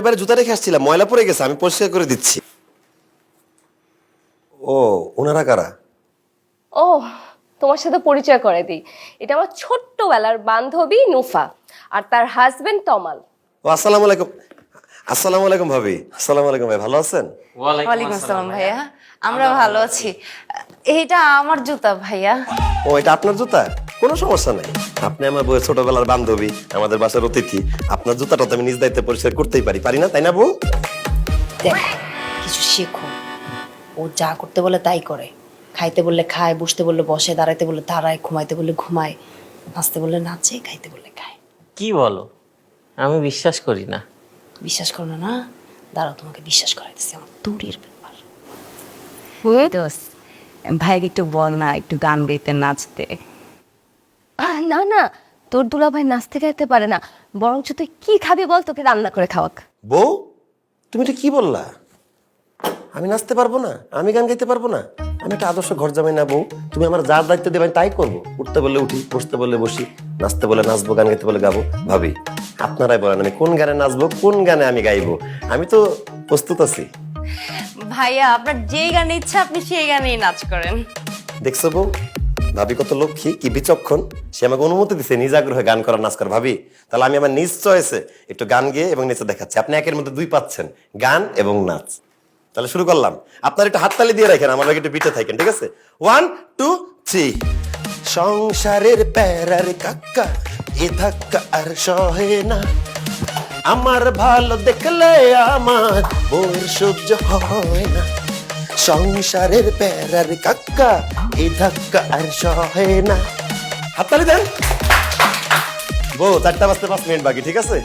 এবারে জুতা রেখে আসছিলাম ময়লা পড়ে গেছে আমি পরিষ্কার করে দিচ্ছি। ও ওনারা কারা? ও তোমার সাথে পরিচয় করে দিই। এটা আমার ছোট্টবেলার বান্ধবী নুফা আর তার হাজবেন্ড তমাল। ও আসসালামু আলাইকুম। আসসালামু আলাইকুম ভাবি। আসসালামু আলাইকুম ভাই ভালো আছেন? ওয়ালাইকুম আসসালাম ভাইয়া। আমরা ভালো আছি। এইটা আমার জুতা ভাইয়া। ও এটা আপনার জুতা? কোনো সমস্যা নাই। আপনি আমার বউয়ের ছোটবেলার বান্ধবী আমাদের বাসার অতিথি। আপনার জুতাটা তো আমি নিজ দায়িত্বে পরিষ্কার করতেই পারি পারি না তাই না বউ? দেখ কিছু শেখো। ও যা করতে বলে তাই করে। খাইতে বললে খায় বসতে বললে বসে দাঁড়াইতে বললে দাঁড়ায় ঘুমাইতে বললে ঘুমায় নাচতে বললে নাচে খাইতে বললে খায় কি বলো? আমি বিশ্বাস করি না। বিশ্বাস করো না না? দাঁড়াও তোমাকে বিশ্বাস করাইতেছি আমার দূরের ব্যাপার। দোস্ত ভাইকে একটু বল না একটু গান গাইতে নাচতে। না না তোর দুলাভাই নাচতে গাইতে পারে না। বরঞ্চ তুই কি খাবি বল তোকে রান্না করে খাওয়াক। বউ তুমি এটা কি বললা? আমি নাচতে পারব না আমি গান গাইতে পারব না। আমি একটা আদর্শ ঘর জামাই না বউ। তুমি আমার যার দায়িত্ব দেবে আমি তাই করব। উঠতে বললে উঠি বসতে বললে বসি নাচতে বলে নাচবো গান গাইতে বলে গাবো ভাবি। আপনারাই বলেন আমি কোন গানে নাচবো কোন গানে আমি গাইবো। আমি তো প্রস্তুত আছি। ভাইয়া আপনার যেই গানে ইচ্ছা আপনি সেই গানেই নাচ করেন। দেখছ বউ? ভাবি কত লক্ষ্মী, কি বিচক্ষণ। সে আমাকে অনুমতি দিছে, নিজ আগ্রহে গান করার নাচ করা ভাবি, তাহলে আমি আমার নিজ চয়েসে একটু গান গেয়ে এবং নেচে দেখাচ্ছি। আপনি একের মধ্যে দুই পাচ্ছেন, গান এবং নাচ। তাহলে শুরু করলাম। আপনার একটু হাততালি দিয়ে রাখেন, আমার একটু পিঠে থাকেন, ঠিক আছে? ওয়ান টু থ্রি সংসারের প্যারার কাক্কা, এ ধাক্কা আর সহে না। আমার ভালো দেখলে আমার বউয়ের সহ্য হয় না। সংসারের প্যারার কাক্কা এই ধাক্কা আর সহে না। হাততালি দেন। বউ চারটা বাজতে পাঁচ মিনিট বাকি ঠিক আছে?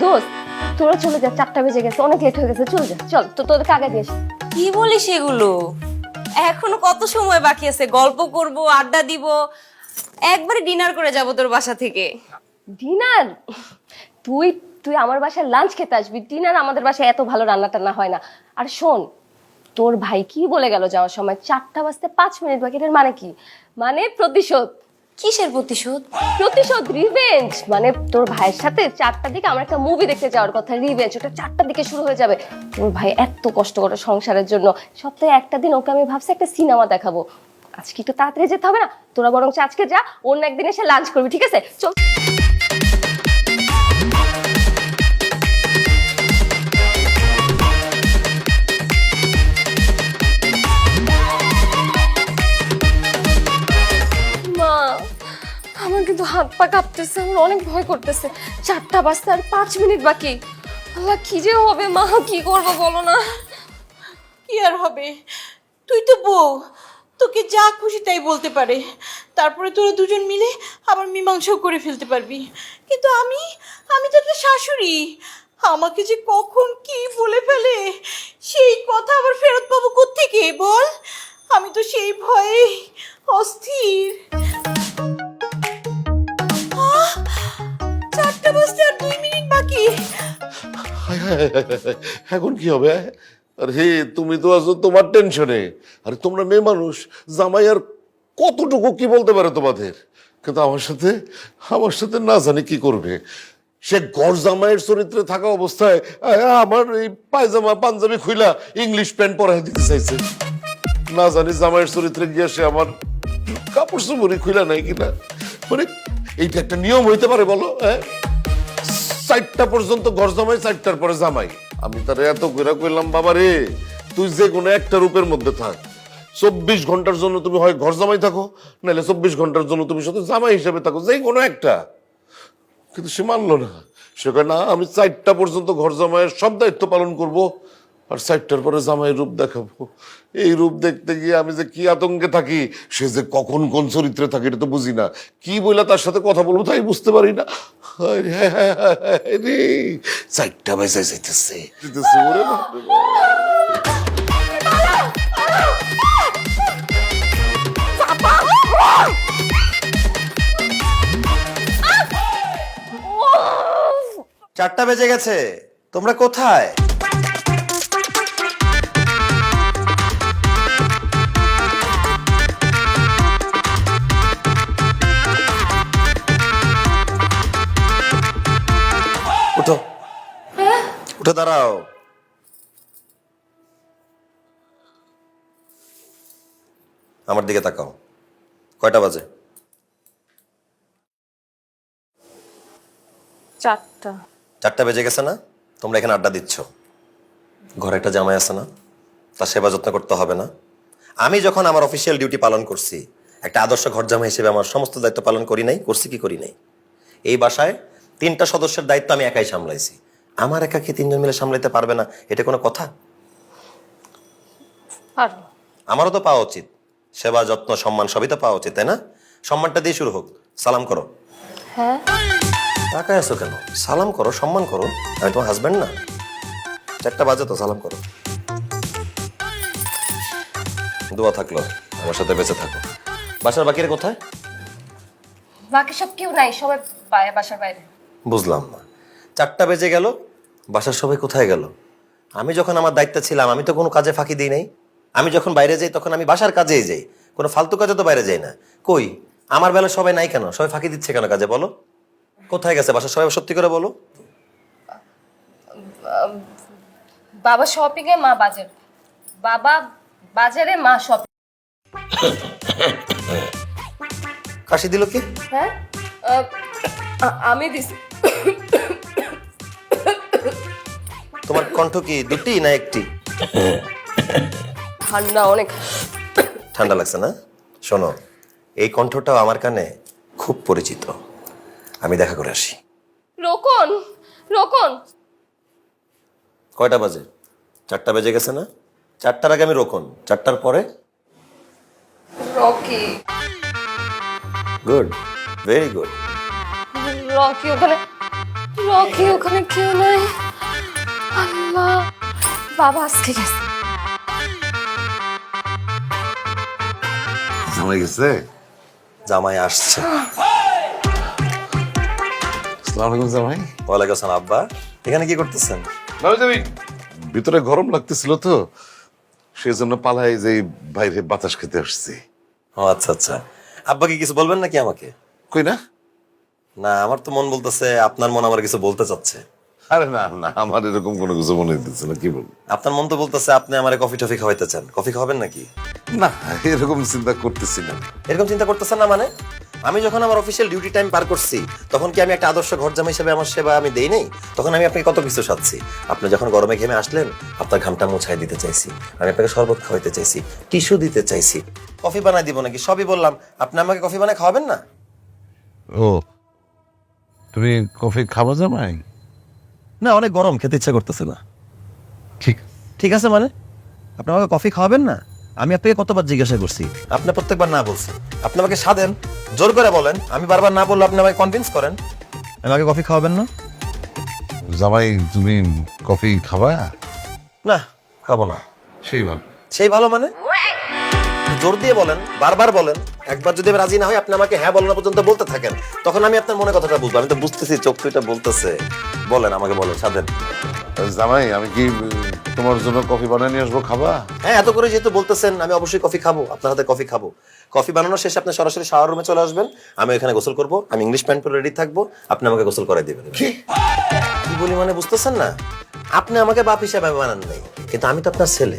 দোস্ত তোরা চলে যা চারটা বেজে গেছে অনেক লেট হয়ে গেছে চল যা চল তো তোদের কাগে দিয়ে কি বলিস এগুলো? এখনও কত সময় বাকি আছে? গল্প করব আড্ডা দিব একবারে ডিনার করে যাব তোর বাসা থেকে। ডিনার তুই তুই আমার বাসায় লাঞ্চ খেতে আসবি। ডিনার আমাদের বাসায় এত ভালো রান্না টান্না হয় না। আর শোন তোর ভাই কি বলে গেল যাওয়ার সময়? চারটা বাজতে পাঁচ মিনিট বাকি এটার মানে কি? মানে প্রতিশোধ। কিসের প্রতিশোধ? প্রতিশোধ রিভেঞ্জ মানে তোর ভাইয়ের সাথে চারটার দিকে আমার একটা মুভি দেখতে যাওয়ার কথা রিভেঞ্জ ওটা চারটার দিকে শুরু হয়ে যাবে। তোর ভাই এত কষ্ট করে সংসারের জন্য। সপ্তাহে একটা দিন ওকে আমি ভাবছি একটা সিনেমা দেখাবো। আজকে একটু তাড়াতাড়ি যেতে হবে না? তোরা বরং আজকে যা অন্য একদিন এসে লাঞ্চ করবি ঠিক আছে? চল। মা আমার কিন্তু হাত পা কাঁপতেছে আমার অনেক ভয় করতেছে। চারটা বাজতে আর পাঁচ মিনিট বাকি। আল্লাহ কি যে হবে মা কি করব বলো না? কি আর হবে? তুই তো বউ। তোকে যা খুশি তাই বলতে পারে তারপরে তোরা দুজন মিলে আবার মীমাংসাও করে ফেলতে পারবি কিন্তু আমি আমি তো একটা শাশুড়ি আমাকে যে কখন কি বলে ফেলে সেই কথা আবার ফেরত পাবো কোত্থেকে বল আমি তো সেই ভয়ে অস্থির চারটা বাজতে আর দুই মিনিট বাকি হায় হায় হায় হায় হায়। এখন কি হবে আরে তুমি তো আছো তোমার টেনশনে। আরে তোমরা মেয়ে মানুষ, জামাই আর কতটুকু কি বলতে পারে তোমাদের? কিন্তু আমার সাথে আমার সাথে না জানি কি করবে। সে ঘর জামাইয়ের চরিত্রে থাকা অবস্থায় আমার এই পায়জামা, পাঞ্জাবি খুইলা ইংলিশ প্যান্ট পরাই দিতে চাইছে। না জানি জামাইয়ের চরিত্রে গিয়ে সে আমার কাপড় চুপড়ি খুইলা নাই কিনা। মানে এইটা একটা নিয়ম হইতে পারে বলো হ্যাঁ? চারটা পর্যন্ত ঘর জামাই, চারটার পরে জামাই। আমি তার এত ঘোরা কইলাম বাবা রে তুই যে কোনো একটা রূপের মধ্যে থাক। চব্বিশ ঘণ্টার জন্য তুমি হয় ঘর জামাই থাকো নাহলে চব্বিশ ঘণ্টার জন্য তুমি শুধু জামাই হিসেবে থাকো, যে কোনো একটা। কিন্তু সে মানলো না। সে না, আমি চারটা পর্যন্ত ঘর জামাইয়ের সব দায়িত্ব পালন করব আর চারটার পরে জামাইয়ের রূপ দেখাবো। এই রূপ দেখতে গিয়ে আমি যে কি আতঙ্কে থাকি সে যে কখন কোন চরিত্রে থাকে এটা তো বুঝি না। কি বইলা তার সাথে কথা বলব তাই বুঝতে পারি না। রে, চারটা বাজে ওরে চারটা বেজে গেছে তোমরা কোথায়? উঠে দাঁড়াও। আমার দিকে তাকাও। কয়টা বাজে? চারটা। চারটা বেজে গেছে না? তোমরা এখানে আড্ডা দিচ্ছ। ঘরে একটা জামাই আছে না? তার সেবা যত্ন করতে হবে না? আমি যখন আমার অফিসিয়াল ডিউটি পালন করছি একটা আদর্শ ঘর জামাই হিসেবে আমার সমস্ত দায়িত্ব পালন করি নাই করছি কি করি নাই? এই বাসায় তিনটা সদস্যের দায়িত্ব আমি একাই সামলাইছি। আমার একাকে তিনজন মিলে সামলাইতে পারবে না এটা কোনো কথা? আমারও তো পাওয়া উচিত। সেবা যত্ন সম্মান সবই তো পাওয়া উচিত তাই না? সম্মানটা দিয়ে শুরু হোক। সালাম করো। হ্যাঁ। আছো কেন? সালাম করো সম্মান করো। আমি তোমার হাজবেন্ড না। চারটা বাজে তো সালাম করো। দোয়া থাকল আমার সাথে বেঁচে থাকো। বাসার বাকিরা কোথায়? বাকি সব কেউ নাই সবাই বাসার বাইরে। বুঝলাম না। চারটা বেজে গেল বাসার সবাই কোথায় গেল? আমি যখন আমার দায়িত্বে ছিলাম আমি তো কোনো কাজে ফাঁকি দিই নাই। আমি যখন বাইরে যাই তখন আমি বাসার কাজেই যাই। কোনো ফালতু কাজে তো বাইরে যাই না। কই? আমার বেলা সবাই নাই কেন? সবাই ফাঁকি দিচ্ছে কেন কাজে বলো? কোথায় গেছে বাসার সবাই সত্যি করে বলো। বাবা শপিং এ মা বাজার। বাবা বাজারে মা শপিং কাশি দিল কি? হ্যাঁ? আমি দিছি। তোমার কণ্ঠ কি দুটি না একটি? ঠান্ডা অনেক। ঠান্ডা লাগছে না? শোনো এই কণ্ঠটাও আমার কানে খুব পরিচিত। আমি দেখা করে আসি। রোকন রোকন। কয়টা বাজে? চারটা বেজে গেছে না? চারটার আগে আমি রোকন চারটার পরে? Rocky. Good very good. Rocky ওখানে রকি ওখানে কেউ নাই। আল্লাহ বাবা আজকে গেছে। জামাই গেছে? জামাই আসছে। আসসালামু আলাইকুম জামাই। ওয়ালাইকুম আসসালাম আব্বা। এখানে কি করতেছেন? ভিতরে গরম লাগতেছিল তো সেই জন্য পালাই যে বাইরে বাতাস খেতে আসছি। ও আচ্ছা আচ্ছা। আব্বা কি কিছু বলবেন নাকি আমাকে? কই না? না আমার তো মন বলতেছে আপনার মন আমার কিছু বলতে চাচ্ছে। আরে না না আমার এরকম কোনো কিছু মনে হইতেছে না কি বলব? আপনার মন তো বলতেছে আপনি আমার কফি টফি খাওয়াইতে চান। কফি খাওয়াবেন নাকি? না এরকম চিন্তা করতেছি না। এরকম চিন্তা করতেছেন না মানে? আমি যখন আমার অফিসিয়াল ডিউটি টাইম পার করছি তখন কি আমি একটা আদর্শ ঘর জামাই হিসেবে আমার সেবা আমি দেই নেই? তখন আমি আপনাকে কত কিছু সাচ্ছি আপনি যখন গরমে ঘেমে আসলেন আপনার ঘামটা মুছাই দিতে চাইছি। আমি আপনাকে শরবত খাওয়াইতে চাইছি টিস্যু দিতে চাইছি। কফি বানাই দিব নাকি? সবই বললাম আপনি আমাকে কফি বানায় খাওয়াবেন না? ও তুমি কফি খাব জামাই? না অনেক গরম খেতে ইচ্ছা করতেছে না। ঠিক। ঠিক আছে মানে? আপনি আমাকে কফি খাওয়াবেন না? আমি আপনাকে কতবার জিজ্ঞাসা করছি? আপনি প্রত্যেকবার না বলছি। আপনি আমাকে সাদেন জোর করে বলেন আমি বারবার না বললে আপনি আমাকে কনভিন্স করেন। আমাকে কফি খাওয়াবেন না? জামাই তুমি কফি খাবা? না। খাব না। সেই ভালো। সেই ভালো মানে? জোর দিয়ে বলেন বারবার বলেন একবার যদি আমি রাজি না হয় আপনি আমাকে হ্যাঁ বলানো পর্যন্ত বলতে থাকেন তখন আমি আপনার মনে কথাটা বুঝব। আমি তো বুঝতেছি চোখ দুইটা বলতেছে। বলেন আমাকে বলেন সাদেন জামাই আমি কি তোমার জন্য কফি বানিয়ে নিয়ে আসব খাবা? হ্যাঁ এত করে যেহেতু বলতেছেন আমি অবশ্যই কফি খাব আপনার হাতে কফি খাব। কফি বানানোর শেষে আপনি সরাসরি শাওয়ার রুমে চলে আসবেন আমি এখানে গোসল করব আমি ইংলিশ প্যান্ট পরে রেডি থাকব আপনি আমাকে গোসল করাই দিবেন। কি বলি মানে বুঝতেছেন না? আপনি আমাকে বাপ হিসাবে বানান নাই কিন্তু আমি তো আপনার ছেলে।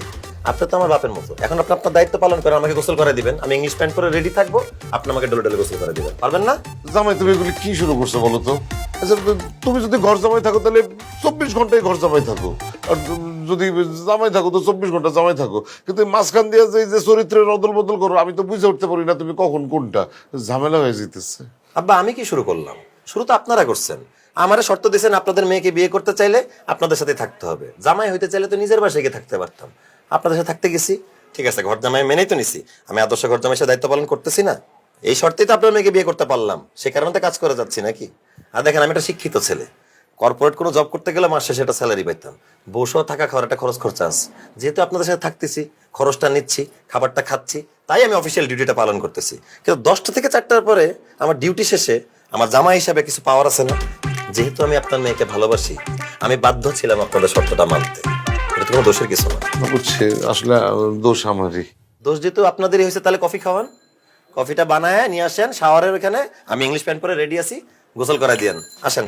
আপনি তো আমার বাপের মতো। এখন আপনি আপনার দায়িত্ব পালন করেন আমাকে গোসল করে দিবেন। আমি ইংলিশ প্যান্ট পরে রেডি থাকব আপনি আমাকে ডলে ডলে গোসল করে দিবেন। পারবেন না? জামাই তুমি এগুলি কি শুরু করছ বলো তো? আচ্ছা, তুমি যদি ঘর জামাই থাকো তাহলে চব্বিশ ঘন্টায় ঘর জামাই থাকো। আর যদি জামাই থাকো তো চব্বিশ ঘণ্টা জামাই থাকো। কিন্তু মাঝখান দিয়ে যে যে চরিত্রের অদল বদল করো আমি তো বুঝে উঠতে পারি না তুমি কখন কোনটা। ঝামেলা হয়ে যেতেছে। আব্বা আমি কি শুরু করলাম? শুরু তো আপনারা করছেন। আমারে শর্ত দিয়েছেন আপনাদের মেয়েকে বিয়ে করতে চাইলে আপনাদের সাথে থাকতে হবে। জামাই হইতে চাইলে তো নিজের বাসায় গিয়ে থাকতে পারতাম। আপনাদের সাথে থাকতে গেছি। ঠিক আছে, ঘর জামাই মেনেই তো নিছি। আমি আদর্শ ঘর জামাই সাথে দায়িত্ব পালন করতেছি না। এই শর্তেই তো আপনার মেয়েকে বিয়ে করতে পারলাম। সে কারণে তো কাজ করে যাচ্ছি নাকি? আর দেখেন, আমি একটা শিক্ষিত ছেলে। কর্পোরেট কোনো জব করতে গেলে মাস শেষে একটা স্যালারি পাইতাম। বসেও থাকা খাওয়ার একটা খরচ খরচা আছে। যেহেতু আপনাদের সাথে থাকতেছি, খরচটা নিচ্ছি, খাবারটা খাচ্ছি, তাই আমি অফিসিয়াল ডিউটিটা পালন করতেছি। কিন্তু দশটা থেকে চারটার পরে আমার ডিউটি শেষে আমার জামা হিসাবে কিছু পাওয়ার আছে না? যেহেতু আমি আপনার মেয়েকে ভালোবাসি, আমি বাধ্য ছিলাম আপনাদের শর্তটা মানতে। এটা কোনো দোষের কিছু না। বুঝছে আসলে দোষ আমারই। দোষ যেহেতু আপনাদেরই হয়েছে তাহলে কফি খাওয়ান। কফিটা বানায় নিয়ে আসেন শাওয়ারের ওখানে। আমি ইংলিশ প্যান্ট পরে রেডি আছি। গোসল করাই দিয়েন। আসেন।